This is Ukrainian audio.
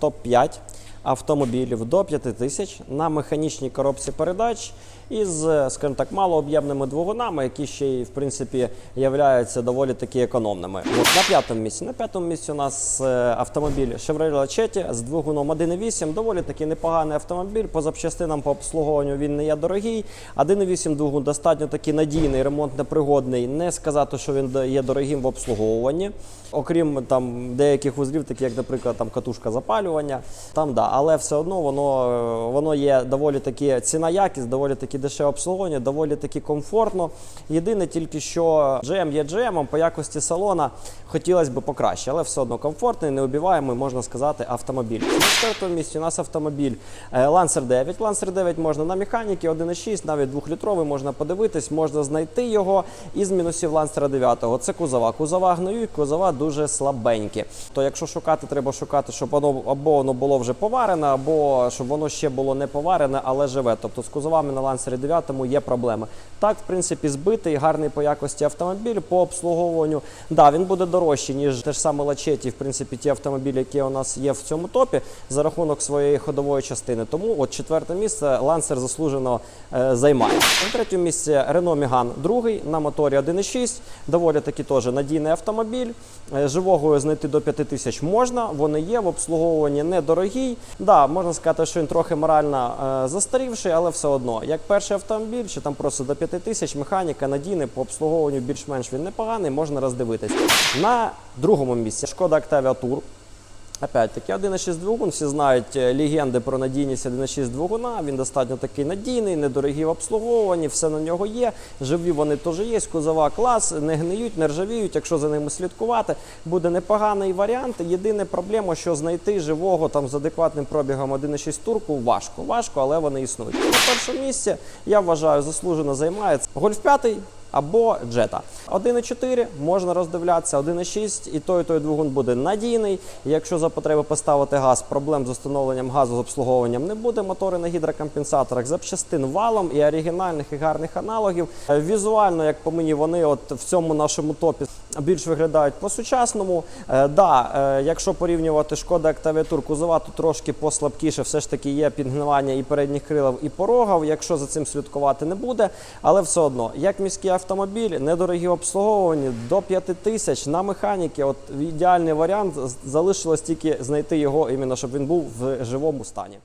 топ-5 автомобілів до 5 тисяч на механічній коробці передач із, скажімо так, малооб'ємними двигунами, які ще й в принципі являються доволі таки економними. От на п'ятому місці. На п'ятому місці у нас е, автомобіль Chevrolet Lachetti з двигуном 1.8. Доволі таки непоганий автомобіль. По запчастинам по обслуговуванню він не є дорогий. 1.8 двигун достатньо таки надійний, ремонтно-пригодний. Не сказати, що він є дорогим в обслуговуванні. Окрім там деяких вузлів, такі як, наприклад, там катушка запалювання. Там да, але все одно воно, е, воно є доволі таки ціна якість, доволі таки дешеве обслуговування, доволі таки комфортно. Єдине тільки, що GM є GM, по якості салона хотілося б покраще, але все одно комфортний, неубіваємий, можна сказати, автомобіль. На четвертому місці у нас автомобіль е, Lancer 9. Lancer 9 можна на механіки 1.6, навіть 2-літровий, можна подивитись, можна знайти його із мінусів Lancer 9. Це кузова. Кузова гноють, кузова дуже слабенькі. То якщо шукати, треба шукати, щоб воно або воно було вже поварене, або щоб воно ще було не поварене, але живе. Тобто з кузовами на Lancer 9 є проблеми. Так, в принципі, збитий, гарний по якості автомобіль, по обслуговуванню. Да, він буде дорожчий, ніж те ж саме Лачеті, в принципі, ті автомобілі, які у нас є в цьому топі, за рахунок своєї ходової частини. Тому от четверте місце Lancer заслужено е, займає. На третьому місці Renault Megane другий на моторі 1.6. Доволі таки теж надійний автомобіль. Е, Живого знайти до 5 тисяч можна, вони є в обслуговуванні недорогий. Да, можна сказати, що він трохи морально е, застарівший, але все одно, як перший автомобіль, чи там просто до 5 тисяч, механіка надійний, по обслуговуванню більш-менш він непоганий, можна роздивитись. На другому місці Шкода Octavia Tour. Опять-таки, 1.6 двигун, всі знають е, легенди про надійність 1.6 двигуна. Він достатньо такий надійний, недорогий в обслуговуванні, все на нього є. Живі вони теж є, кузова клас, не гниють, не ржавіють. Якщо за ними слідкувати, буде непоганий варіант. Єдина проблема, що знайти живого там з адекватним пробігом 1.6 турку важко. Важко, але вони існують. На першому місці я вважаю, заслужено займається Гольф 5 або джета. 1.4 можна роздивлятися, 1.6 і той, і той двигун буде надійний. Якщо за потреби поставити газ, проблем з встановленням газу з обслуговуванням не буде. Мотори на гідрокомпенсаторах, запчастин валом і оригінальних і гарних аналогів. Візуально, як по мені, вони от в цьому нашому топі більш виглядають по-сучасному. Е, да, е, якщо порівнювати шкода Octavia Tour, кузова тут трошки послабкіше, все ж таки є підгнивання і передніх крилів, і порогів. Якщо за цим слідкувати не буде, але все одно, як міський автомобіль, недорогі обслуговувані до 5 тисяч на механіки. От ідеальний варіант залишилось тільки знайти його, іменно щоб він був в живому стані.